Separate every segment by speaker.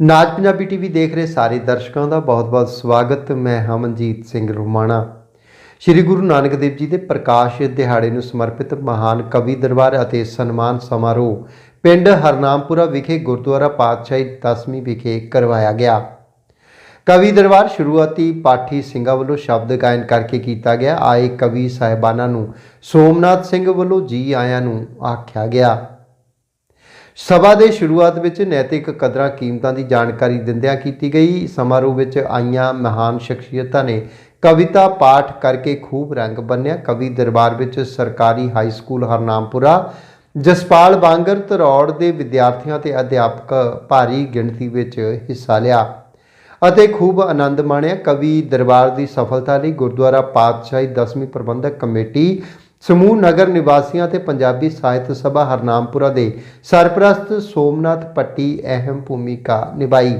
Speaker 1: ਨਾਜ Punjabi TV ਦੇਖ ਰਹੇ ਸਾਰੇ ਦਰਸ਼ਕਾਂ ਦਾ ਬਹੁਤ-ਬਹੁਤ ਸਵਾਗਤ। ਮੈਂ ਹਮਨਜੀਤ ਸਿੰਘ ਰੋਮਾਣਾ। ਸ੍ਰੀ ਗੁਰੂ ਨਾਨਕ ਦੇਵ ਜੀ ਦੇ ਪ੍ਰਕਾਸ਼ ਦਿਹਾੜੇ ਨੂੰ ਸਮਰਪਿਤ ਮਹਾਨ ਕਵੀ ਦਰਬਾਰ ਅਤੇ ਸਨਮਾਨ ਸਮਾਰੋਹ ਪਿੰਡ ਹਰਨਾਮਪੁਰਾ ਵਿਖੇ ਗੁਰਦੁਆਰਾ ਪਾਤਸ਼ਾਹੀ ਦਸਵੀਂ ਵਿਖੇ ਕਰਵਾਇਆ ਗਿਆ। ਕਵੀ ਦਰਬਾਰ ਸ਼ੁਰੂਆਤੀ ਪਾਠੀ ਸਿੰਘਾਂ ਵੱਲੋਂ ਸ਼ਬਦ ਗਾਇਨ ਕਰਕੇ ਕੀਤਾ ਗਿਆ। ਆਏ ਕਵੀ ਸਾਹਿਬਾਨਾਂ ਨੂੰ ਸੋਮਨਾਥ ਸਿੰਘ ਵੱਲੋਂ ਜੀ ਆਇਆਂ ਨੂੰ ਆਖਿਆ ਗਿਆ। ਸਭਾ ਦੇ ਸ਼ੁਰੂਆਤ ਵਿੱਚ ਨੈਤਿਕ ਕਦਰਾਂ ਕੀਮਤਾਂ ਦੀ ਜਾਣਕਾਰੀ ਦਿੰਦਿਆਂ ਕੀਤੀ ਗਈ। ਸਮਾਰੋਹ ਵਿੱਚ ਆਈਆਂ ਮਹਾਨ ਸ਼ਖਸੀਅਤਾਂ ਨੇ ਕਵਿਤਾ ਪਾਠ ਕਰਕੇ ਖੂਬ ਰੰਗ ਬੰਨਿਆ। ਕਵੀ ਦਰਬਾਰ ਵਿੱਚ ਸਰਕਾਰੀ ਹਾਈ ਸਕੂਲ ਹਰਨਾਮਪੁਰਾ, ਜਸਪਾਲ ਬਾਂਗਰ ਤਰੌੜ ਦੇ ਵਿਦਿਆਰਥੀਆਂ ਤੇ ਅਧਿਆਪਕ ਭਾਰੀ ਗਿਣਤੀ ਵਿੱਚ ਹਿੱਸਾ ਲਿਆ ਅਤੇ ਖੂਬ ਆਨੰਦ ਮਾਣਿਆ। ਕਵੀ ਦਰਬਾਰ ਦੀ ਸਫਲਤਾ ਲਈ ਗੁਰਦੁਆਰਾ ਪਾਤਸ਼ਾਹੀ ਦਸਵੀਂ ਪ੍ਰਬੰਧਕ ਕਮੇਟੀ ਸਮੂਹ ਨਗਰ ਨਿਵਾਸੀਆਂ ਤੇ ਪੰਜਾਬੀ ਸਾਹਿਤ ਸਭਾ ਹਰਨਾਮਪੁਰਾ ਦੇ ਸਰਪ੍ਰਸਤ ਸੋਮਨਾਥ ਪੱਟੀ ਅਹਿਮ ਭੂਮਿਕਾ ਨਿਭਾਈ।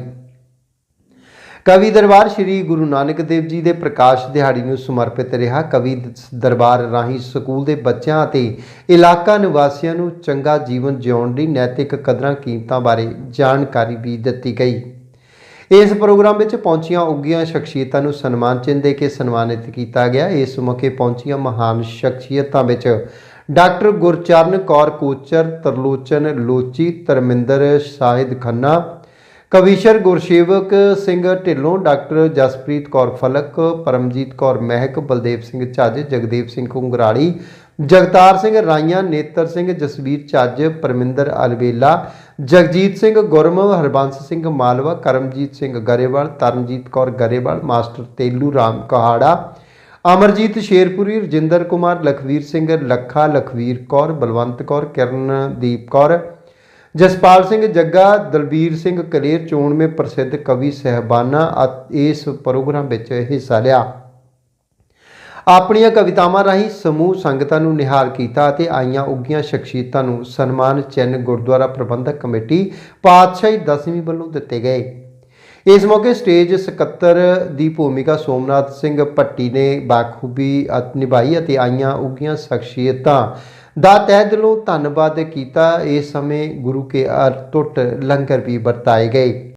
Speaker 1: ਕਵੀ ਦਰਬਾਰ ਸ੍ਰੀ ਗੁਰੂ ਨਾਨਕ ਦੇਵ ਜੀ ਦੇ ਪ੍ਰਕਾਸ਼ ਦਿਹਾੜੀ ਨੂੰ ਸਮਰਪਿਤ ਰਿਹਾ। ਕਵੀ ਦਰਬਾਰ ਰਾਹੀਂ ਸਕੂਲ ਦੇ ਬੱਚਿਆਂ ਅਤੇ ਇਲਾਕਾ ਨਿਵਾਸੀਆਂ ਨੂੰ ਚੰਗਾ ਜੀਵਨ ਜਿਉਣ ਲਈ ਨੈਤਿਕ ਕਦਰਾਂ ਕੀਮਤਾਂ ਬਾਰੇ ਜਾਣਕਾਰੀ ਵੀ ਦਿੱਤੀ ਗਈ। ਇਸ ਪ੍ਰੋਗਰਾਮ ਵਿੱਚ ਪਹੁੰਚੀਆਂ ਉੱਗੀਆਂ ਸ਼ਖਸੀਅਤਾਂ ਨੂੰ ਸਨਮਾਨ ਚਿੰਨ੍ਹ ਦੇ ਕੇ ਸਨਮਾਨਿਤ ਕੀਤਾ ਗਿਆ। ਇਸ ਮੌਕੇ ਪਹੁੰਚੀਆਂ ਮਹਾਨ ਸ਼ਖਸੀਅਤਾਂ ਵਿੱਚ ਡਾਕਟਰ ਗੁਰਚਰਨ ਕੌਰ ਕੋਚਰ, ਤਰਲੋਚਨ ਲੋਚੀ, ਧਰਮਿੰਦਰ ਸਾਹਿਦ ਖੰਨਾ, ਕਵੀਸ਼ਰ ਗੁਰਸੇਵਕ ਸਿੰਘ ਢਿੱਲੋਂ, ਡਾਕਟਰ ਜਸਪ੍ਰੀਤ ਕੌਰ ਫਲਕ, ਪਰਮਜੀਤ ਕੌਰ ਮਹਿਕ, ਬਲਦੇਵ ਸਿੰਘ ਝੱਜ ਜਗਦੇਵ ਸਿੰਘ ਕੁੰਗਰਾਲੀ ਜਗਤਾਰ ਸਿੰਘ ਰਾਈਆਂ, ਨੇਤਰ ਸਿੰਘ ਜਸਵੀਰ ਝੱਜ ਪਰਮਿੰਦਰ ਅਲਵੇਲਾ, ਜਗਜੀਤ ਸਿੰਘ ਗੁਰਮੁਖ ਹਰਬੰਸ ਸਿੰਘ ਮਾਲਵਾ, ਕਰਮਜੀਤ ਸਿੰਘ ਗਰੇਵਾਲ, ਤਰਨਜੀਤ ਕੌਰ ਗਰੇਵਾਲ, ਮਾਸਟਰ ਤੇਲੂ ਰਾਮ ਕਹਾੜਾ, ਅਮਰਜੀਤ ਸ਼ੇਰਪੁਰੀ, ਰਜਿੰਦਰ ਕੁਮਾਰ, ਲਖਵੀਰ ਸਿੰਘ ਲੱਖਾ, ਲਖਵੀਰ ਕੌਰ, ਬਲਵੰਤ ਕੌਰ, ਕਿਰਨਦੀਪ ਕੌਰ, ਜਸਪਾਲ ਸਿੰਘ ਜੱਗਾ, ਦਲਬੀਰ ਸਿੰਘ ਕਲੇਰ, ਚੋਣਵੇਂ ਪ੍ਰਸਿੱਧ ਕਵੀ ਸਹਿਬਾਨਾ ਇਸ ਪ੍ਰੋਗਰਾਮ ਵਿੱਚ ਹਿੱਸਾ ਲਿਆ। ਆਪਣੀਆਂ ਕਵਿਤਾਵਾਂ ਰਾਹੀਂ ਸਮੂਹ ਸੰਗਤਾਂ ਨੂੰ ਨਿਹਾਲ ਕੀਤਾ ਅਤੇ ਆਈਆਂ ਉੱਗੀਆਂ ਸ਼ਖਸੀਅਤਾਂ ਨੂੰ ਸਨਮਾਨ ਚਿੰਨ੍ਹ ਗੁਰਦੁਆਰਾ ਪ੍ਰਬੰਧਕ ਕਮੇਟੀ ਪਾਤਸ਼ਾਹੀ ਦਸਵੀਂ ਵੱਲੋਂ ਦਿੱਤੇ ਗਏ। ਇਸ ਮੌਕੇ ਸਟੇਜ ਸਕੱਤਰ ਦੀ ਭੂਮਿਕਾ ਸੋਮਨਾਥ ਸਿੰਘ ਭੱਟੀ ਨੇ ਬਾਖੂਬੀ ਨਿਭਾਈ ਅਤੇ ਆਈਆਂ ਉੱਗੀਆਂ ਸ਼ਖਸੀਅਤਾਂ ਦਾ ਤਹਿ ਦਿਲੋਂ ਧੰਨਵਾਦ ਕੀਤਾ। ਇਸ ਸਮੇਂ ਗੁਰੂ ਕੇ ਅਰ ਟੁੱਟ ਲੰਗਰ ਵੀ ਵਰਤਾਏ ਗਏ।